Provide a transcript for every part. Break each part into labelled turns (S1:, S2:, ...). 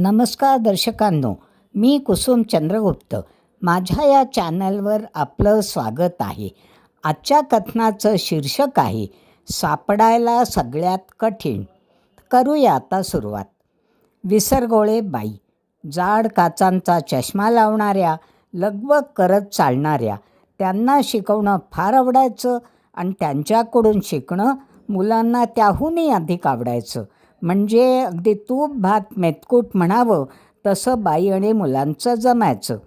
S1: नमस्कार दर्शकांनो मी कुसुम चंद्रगुप्त. माझ्या या चॅनलवर आपलं स्वागत आहे. आजच्या कथनाचं शीर्षक आहे सापडायला सगळ्यात कठीण. करूया आता सुरुवात. विसरगोळे बाई जाड काचांचा चष्मा लावणाऱ्या लगबग करत चालणाऱ्या त्यांना शिकवणं फार आवडायचं आणि त्यांच्याकडून शिकणं मुलांना त्याहूनही अधिक आवडायचं. म्हणजे अगदी तूप भात मेतकूट म्हणावं तसं बाई आणि मुलांचं जमायचं.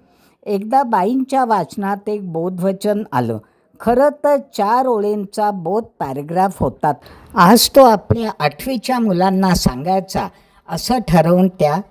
S1: एकदा बाईंच्या वाचनात एक बोधवचन आलं. खरं तर चार ओळींचा बोध पॅरेग्राफ होतात. आज तो आपल्या आठवीच्या मुलांना सांगायचा असं ठरवून त्या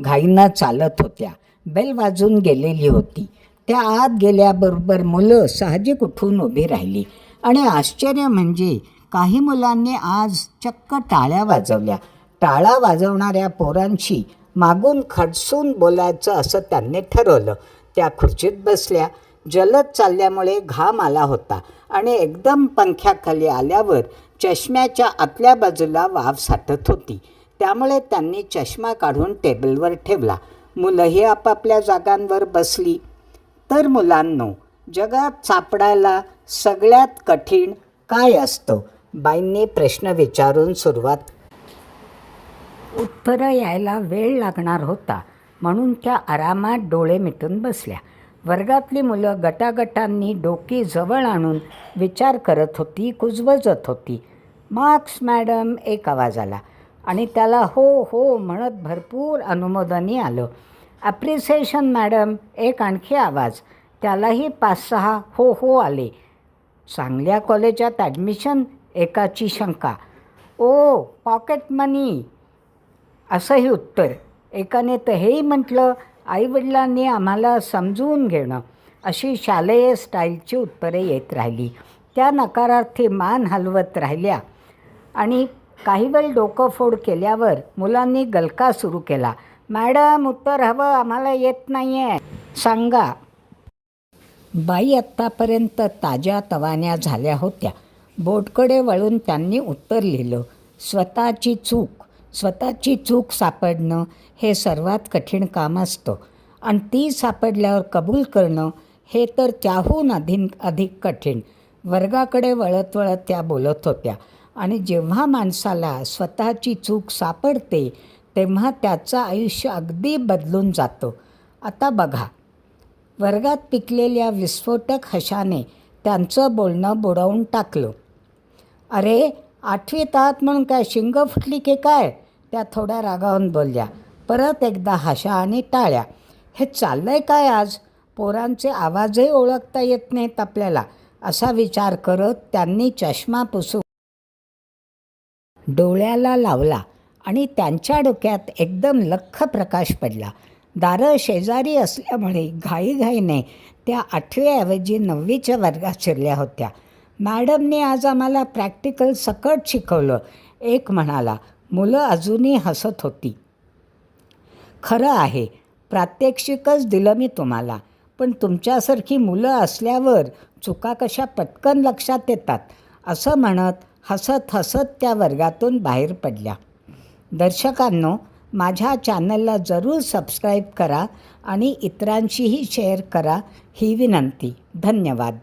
S1: घाईनं चालत होत्या. बेल वाजून गेलेली होती. त्या आत गेल्याबरोबर मुलं साहजिक उठून उभी राहिली. आणि आश्चर्य म्हणजे काही मुलांनी आज चक्क टाळ्या वाजवल्या. टाळा वाजवणाऱ्या पोरांशी मागून खडसून बोलायचं असं त्यांनी ठरवलं. त्या खुर्चीत बसल्या. जलद चालल्यामुळे घाम आला होता आणि एकदम पंख्याखाली आल्यावर चष्म्याच्या आतल्या बाजूला वाफ साठत होती. त्यामुळे त्यांनी चष्मा काढून टेबलवर ठेवला. मुलंही आपापल्या जागांवर बसली. तर मुलांनो जगात सापडायला सगळ्यात कठीण काय असतं? बाईंनी प्रश्न विचारून सुरुवात उत्तरं यायला वेळ लागणार होता. म्हणून त्या आरामात डोळे मिटून बसल्या. वर्गातली मुलं गटागटांनी डोकी जवळ आणून विचार करत होती कुजबजत होती. मार्क्स मॅडम एक आवाज आला. आणि त्याला हो हो म्हणत भरपूर अनुमोदनही आलं. ॲप्रिसिएशन मॅडम एक आणखी आवाज. त्यालाही पाच सहा हो हो आले. चांगल्या कॉलेजात ॲडमिशन एकाची शंका. ओ पॉकेट मनी असंही उत्तर. एकाने तर हेही म्हटलं आईवडिलांनी आम्हाला समजून घेणं. अशी शालेय स्टाईलची उत्तरे येत राहिली. त्या नकारार्थी मान हलवत राहिल्या. आणि काही वेळ डोकं फोड केल्यावर मुलांनी गलका सुरू केला. मॅडम उत्तर हवं आम्हाला येत नाही आहे सांगा. बाई आत्तापर्यंत ताज्या तवान्या झाल्या होत्या. बोटकडे वळून त्यांनी उत्तर लिहिलं स्वतःची चूक स्वतःची चूक सापडणं हे सर्वात कठीण काम असतं. आणि ती सापडल्यावर कबूल करणं हे तर त्याहून अधिन अधिक कठीण. वर्गाकडे वळत वळत त्या बोलत होत्या. आणि जेव्हा माणसाला स्वतःची चूक सापडते तेव्हा त्याचं आयुष्य अगदी बदलून जातं. आता बघा वर्गात पिकलेल्या विस्फोटक हशाने त्यांचं बोलणं बुडवून टाकलं. अरे आठवीत आहात म्हणून काय शिंग फुटली की काय? त्या थोड्या रागावून बोलल्या. परत एकदा हशा आणि टाळ्या. हे चाललं आहे काय आज? पोरांचे आवाजही ओळखता येत नाहीत आपल्याला. असा विचार करत त्यांनी चष्मा पुसू डोळ्याला लावला आणि त्यांच्या डोक्यात एकदम लख्ख प्रकाश पडला. दारं शेजारी असल्यामुळे घाईघाईने त्या आठव्याऐवजी नववीच्या वर्गात शिरल्या होत्या. मॅडमने आज आम्हाला प्रॅक्टिकल सकट शिकवलं. एक म्हणाला मुलं अजूनही हसत होती. खरं आहे प्रात्यक्षिकच दिलं मी तुम्हाला पण तुमच्यासारखी मुलं असल्यावर चुका कशा पटकन लक्षात येतात? असं म्हणत हसत हसत त्या वर्गातून बाहेर पडल्या. दर्शकांनो माझ्या चॅनलला जरूर सबस्क्राईब करा आणि इतरांशीही शेअर करा ही विनंती. धन्यवाद.